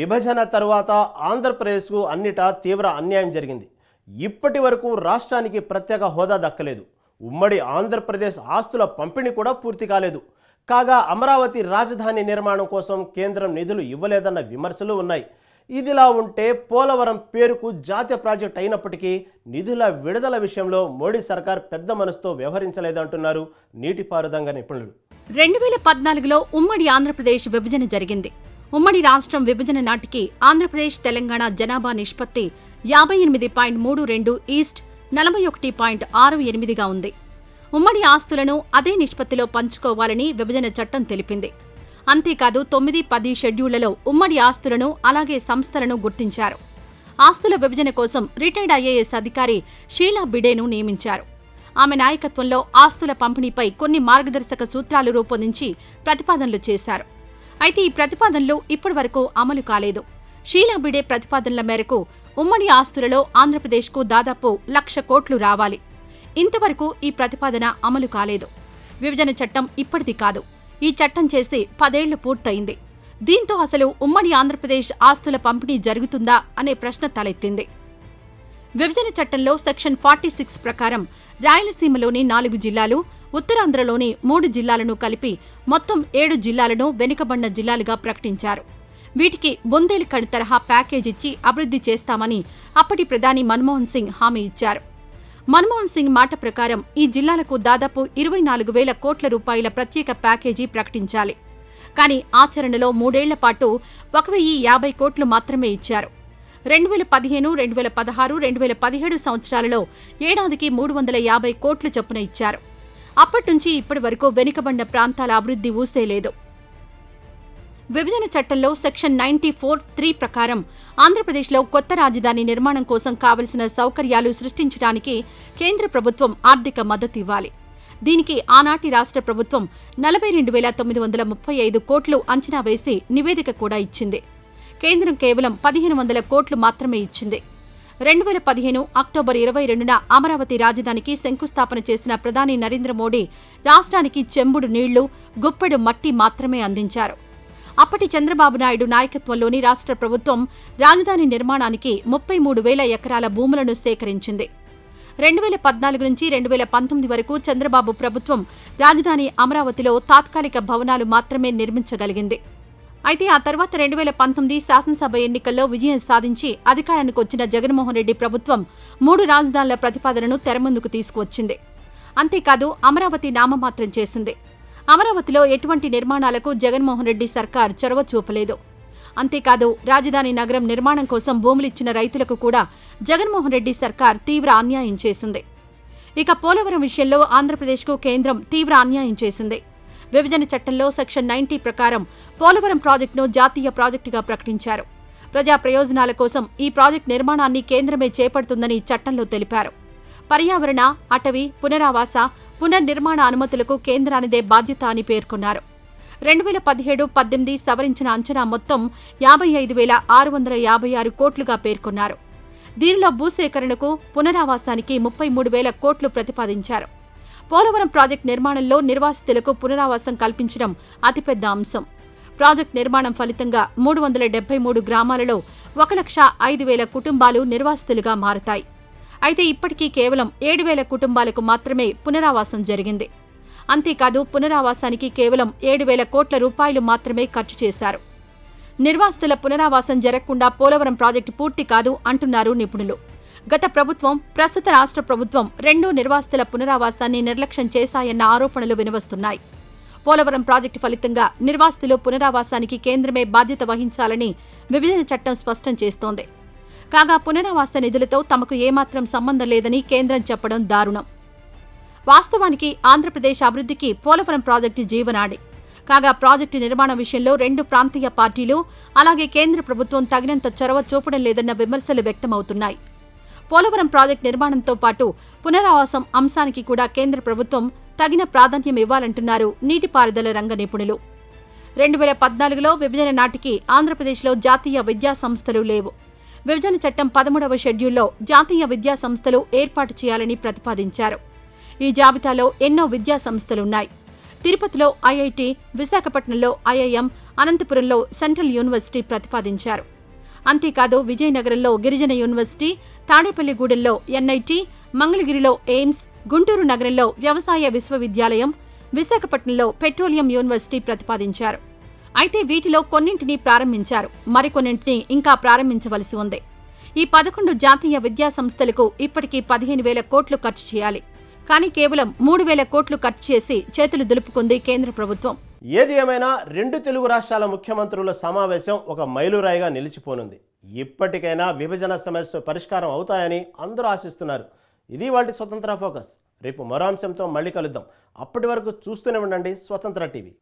విభజన తరువాత ఆంధ్రప్రదేశ్కు అన్నిటా తీవ్ర అన్యాయం జరిగింది. ఇప్పటి వరకు రాష్ట్రానికి ప్రత్యేక హోదా దక్కలేదు. ఉమ్మడి ఆంధ్రప్రదేశ్ ఆస్తుల పంపిణీ కూడా పూర్తి కాలేదు. కాగా అమరావతి రాజధాని నిర్మాణం కోసం కేంద్రం నిధులు ఇవ్వలేదన్న విమర్శలు ఉన్నాయి. ఇదిలా ఉంటే పోలవరం పేరుకు జాతీయ ప్రాజెక్ట్ అయినప్పటికీ నిధుల విడుదల విషయంలో మోడీ సర్కార్ పెద్ద మనసుతో వ్యవహరించలేదంటున్నారు నీటిపారుదంగ నిపుణులు. రెండు వేల పద్నాలుగులో ఉమ్మడి ఆంధ్రప్రదేశ్ విభజన జరిగింది. ఉమ్మడి రాష్ట్రం విభజన నాటికి ఆంధ్రప్రదేశ్ తెలంగాణ జనాభా నిష్పత్తి యాభై ఎనిమిది పాయింట్ మూడు రెండు ఈస్ట్ నలభై ఒకటి పాయింట్ ఆరు ఎనిమిదిగా ఉంది. ఉమ్మడి ఆస్తులను అదే నిష్పత్తిలో పంచుకోవాలని విభజన చట్టం తెలిపింది. అంతేకాదు తొమ్మిది పది షెడ్యూళ్ళలో ఉమ్మడి ఆస్తులను అలాగే సంస్థలను గుర్తించారు. ఆస్తుల విభజన కోసం రిటైర్డ్ ఐఏఎస్ అధికారి షీలా బిడేను నియమించారు. ఆమె నాయకత్వంలో ఆస్తుల పంపిణీపై కొన్ని మార్గదర్శక సూత్రాలు రూపొందించి ప్రతిపాదనలు చేశారు. అయితే ఈ ప్రతిపాదనలు ఇప్పటివరకు అమలు కాలేదు. షీలా బిడే ప్రతిపాదనల మేరకు ఉమ్మడి ఆస్తులలో ఆంధ్రప్రదేశ్కు దాదాపు లక్ష కోట్లు రావాలి. ఇంతవరకు ఈ ప్రతిపాదన అమలు కాలేదు. విభజన చట్టం ఇప్పటిది కాదు. ఈ చట్టం చేసి పదేళ్ళు పూర్తయింది. దీంతో అసలు ఉమ్మడి ఆంధ్రప్రదేశ్ ఆస్తుల పంపిణీ జరుగుతుందా అనే ప్రశ్న తలెత్తింది. విభజన చట్టంలో సెక్షన్ ఫార్టీ సిక్స్ ప్రకారం రాయలసీమలోని నాలుగు జిల్లాలు ఉత్తరాంధ్రలోని మూడు జిల్లాలను కలిపి మొత్తం ఏడు జిల్లాలను వెనుకబడిన జిల్లాలుగా ప్రకటించారు. వీటికి బుందేలిఖండ్ తరహా ప్యాకేజ్ ఇచ్చి అభివృద్ధి చేస్తామని అప్పటి ప్రధాని మన్మోహన్ సింగ్ హామీ ఇచ్చారు. మన్మోహన్ సింగ్ మాట ప్రకారం ఈ జిల్లాలకు దాదాపు ఇరవై నాలుగు వేల కోట్ల రూపాయల ప్రత్యేక ప్యాకేజీ ప్రకటించాలి. కానీ ఆచరణలో మూడేళ్ళ పాటు ఒక వెయ్యి యాభై కోట్లు మాత్రమే ఇచ్చారు. రెండు వేల పదిహేను రెండు వేల పదహారు రెండు వేల పదిహేడు సంవత్సరాలలో ఏడాదికి మూడు వందల యాభై కోట్ల చొప్పున ఇచ్చారు. అప్పటి నుంచి ఇప్పటి వరకు వెనుకబడిన ప్రాంతాల అభివృద్ధి ఊసేలేదు. విభజన చట్టంలో సెక్షన్ నైన్టీ ఫోర్ త్రీ ప్రకారం ఆంధ్రప్రదేశ్లో కొత్త రాజధాని నిర్మాణం కోసం కావలసిన సౌకర్యాలు సృష్టించడానికి కేంద్ర ప్రభుత్వం ఆర్థిక మద్దతు ఇవ్వాలి. దీనికి ఆనాటి రాష్ట్ర ప్రభుత్వం నలభై రెండు వేల తొమ్మిది వందల ముప్పై ఐదు కోట్లు అంచనా వేసి నివేదిక కూడా ఇచ్చింది. కేంద్రం కేవలం పదిహేను వందల కోట్లు మాత్రమే ఇచ్చింది. రెండు వేల పదిహేను అక్టోబర్ ఇరవై రెండున అమరావతి రాజధానికి శంకుస్థాపన చేసిన ప్రధాని నరేంద్ర మోడీ రాష్ట్రానికి చెంబుడు నీళ్ళు గుప్పెడు మట్టి మాత్రమే అందించారు. అప్పటి చంద్రబాబు నాయుడు నాయకత్వంలోని రాష్ట్ర ప్రభుత్వం రాజధాని నిర్మాణానికి ముప్పై మూడు వేల ఎకరాల భూములను సేకరించింది. రెండు వేల పద్నాలుగు నుంచి రెండు వేల పంతొమ్మిది వరకు చంద్రబాబు ప్రభుత్వం రాజధాని అమరావతిలో తాత్కాలిక భవనాలు మాత్రమే నిర్మించగలిగింది. అయితే ఆ తర్వాత రెండు వేల పంతొమ్మిది శాసనసభ ఎన్నికల్లో విజయం సాధించి అధికారానికి వచ్చిన జగన్మోహన్ రెడ్డి ప్రభుత్వం మూడు రాజధానుల ప్రతిపాదనను తెరముందుకు తీసుకువచ్చింది. అంతేకాదు అమరావతి నామమాత్రం చేసింది. అమరావతిలో ఎటువంటి నిర్మాణాలకు జగన్మోహన్ రెడ్డి సర్కార్ చొరవ చూపలేదు. అంతేకాదు రాజధాని నగరం నిర్మాణం కోసం భూములిచ్చిన రైతులకు కూడా జగన్మోహన్ రెడ్డి సర్కార్ తీవ్ర అన్యాయం చేసింది. ఇక పోలవరం విషయంలో ఆంధ్రప్రదేశ్కు కేంద్రం తీవ్ర అన్యాయం చేసింది. విభజన చట్టంలో సెక్షన్ నైన్టీ ప్రకారం పోలవరం ప్రాజెక్టును జాతీయ ప్రాజెక్టుగా ప్రకటించారు. ప్రజా ప్రయోజనాల కోసం ఈ ప్రాజెక్టు నిర్మాణాన్ని కేంద్రమే చేపడుతుందని చట్టంలో తెలిపారు. పర్యావరణ అటవీ పునరావాస పునర్నిర్మాణ అనుమతులకు కేంద్రానిదే బాధ్యత అని పేర్కొన్నారు. రెండు వేల పదిహేడు పద్దెనిమిది సవరించిన అంచనా మొత్తం యాభై ఐదు వేల ఆరు వందల యాభై ఆరు కోట్లుగా పేర్కొన్నారు. దీనిలో భూసేకరణకు పునరావాసానికి ముప్పై మూడు వేల కోట్లు ప్రతిపాదించారు. పోలవరం ప్రాజెక్టు నిర్మాణంలో నిర్వాసితులకు పునరావాసం కల్పించడం అతిపెద్ద అంశం. ప్రాజెక్ట్ నిర్మాణం ఫలితంగా మూడు వందల డెబ్బై మూడు గ్రామాలలో ఒక లక్ష ఐదు వేల కుటుంబాలు నిర్వాసితులుగా మారతాయి. అయితే ఇప్పటికీ కేవలం ఏడు వేల కుటుంబాలకు మాత్రమే పునరావాసం జరిగింది. అంతేకాదు పునరావాసానికి కేవలం ఏడు వేల కోట్ల రూపాయలు మాత్రమే ఖర్చు చేశారు. నిర్వాసితుల పునరావాసం జరగకుండా పోలవరం ప్రాజెక్టు పూర్తి కాదు అంటున్నారు నిపుణులు. గత ప్రభుత్వం ప్రస్తుత రాష్ట్ర ప్రభుత్వం రెండూ నిర్వాసితుల పునరావాసాన్ని నిర్లక్ష్యం చేశాయన్న ఆరోపణలు వినవస్తున్నాయి పోలవరం ప్రాజెక్టు ఫలితంగా నిర్వాసితులు పునరావాసానికి కేంద్రమే బాధ్యత వహించాలని విభజన చట్టం స్పష్టం చేస్తోంది. కాగా పునరావాస నిధులతో తమకు ఏమాత్రం సంబంధం లేదని కేంద్రం చెప్పడం దారుణం. వాస్తవానికి ఆంధ్రప్రదేశ్ అభివృద్ధికి పోలవరం ప్రాజెక్టు జీవనాడి. కాగా ప్రాజెక్టు నిర్మాణ విషయంలో రెండు ప్రాంతీయ పార్టీలు అలాగే కేంద్ర ప్రభుత్వం తగినంత చొరవ చూపడం లేదన్న విమర్శలు వ్యక్తమవుతున్నాయి. పోలవరం ప్రాజెక్టు నిర్మాణంతో పాటు పునరావాసం అంశానికి కూడా కేంద్ర ప్రభుత్వం తగిన ప్రాధాన్యం ఇవ్వాలంటున్నారు నీటిపారుదల రంగ నిపుణులు. రెండు వేల పద్నాలుగులో విభజన నాటికి ఆంధ్రప్రదేశ్లో జాతీయ విద్యా సంస్థలు లేవు. విభజన చట్టం పదమూడవ షెడ్యూల్లో జాతీయ విద్యా సంస్థలు ఏర్పాటు చేయాలని ప్రతిపాదించారు. ఈ జాబితాలో ఎన్నో విద్యా సంస్థలున్నాయి తిరుపతిలో ఐఐటి విశాఖపట్నంలో ఐఐఎం అనంతపురంలో సెంట్రల్ యూనివర్సిటీ ప్రతిపాదించారు. అంతేకాదు విజయనగరంలో గిరిజన యూనివర్సిటీ తాడేపల్లిగూడెంలో ఎన్ఐటి మంగళగిరిలో ఎయిమ్స్ గుంటూరు నగరంలో వ్యవసాయ విశ్వవిద్యాలయం విశాఖపట్నంలో పెట్రోలియం యూనివర్సిటీ ప్రతిపాదించారు. అయితే వీటిలో కొన్నింటిని ప్రారంభించారు. మరికొన్నింటిని ఇంకా ప్రారంభించవలసి ఉంది. ఈ పదకొండు జాతీయ విద్యా సంస్థలకు ఇప్పటికీ పదిహేను వేల కోట్లు ఖర్చు చేయాలి. కానీ కేవలం మూడు వేల కోట్లు ఖర్చు చేసి చేతులు దులుపుకుంది కేంద్ర ప్రభుత్వం. ఏది ఏమైనా రెండు తెలుగు రాష్ట్రాల ముఖ్యమంత్రుల సమావేశం ఒక మైలురాయిగా నిలిచిపోనుంది. ఇప్పటికైనా విభజన సమస్య పరిష్కారం అవుతాయని అందరూ ఆశిస్తున్నారు. ఇది వాటి స్వతంత్ర ఫోకస్. రేపు మరో అంశంతో మళ్ళీ కలుద్దాం. అప్పటి వరకు చూస్తూనే ఉండండి స్వతంత్ర టీవీ.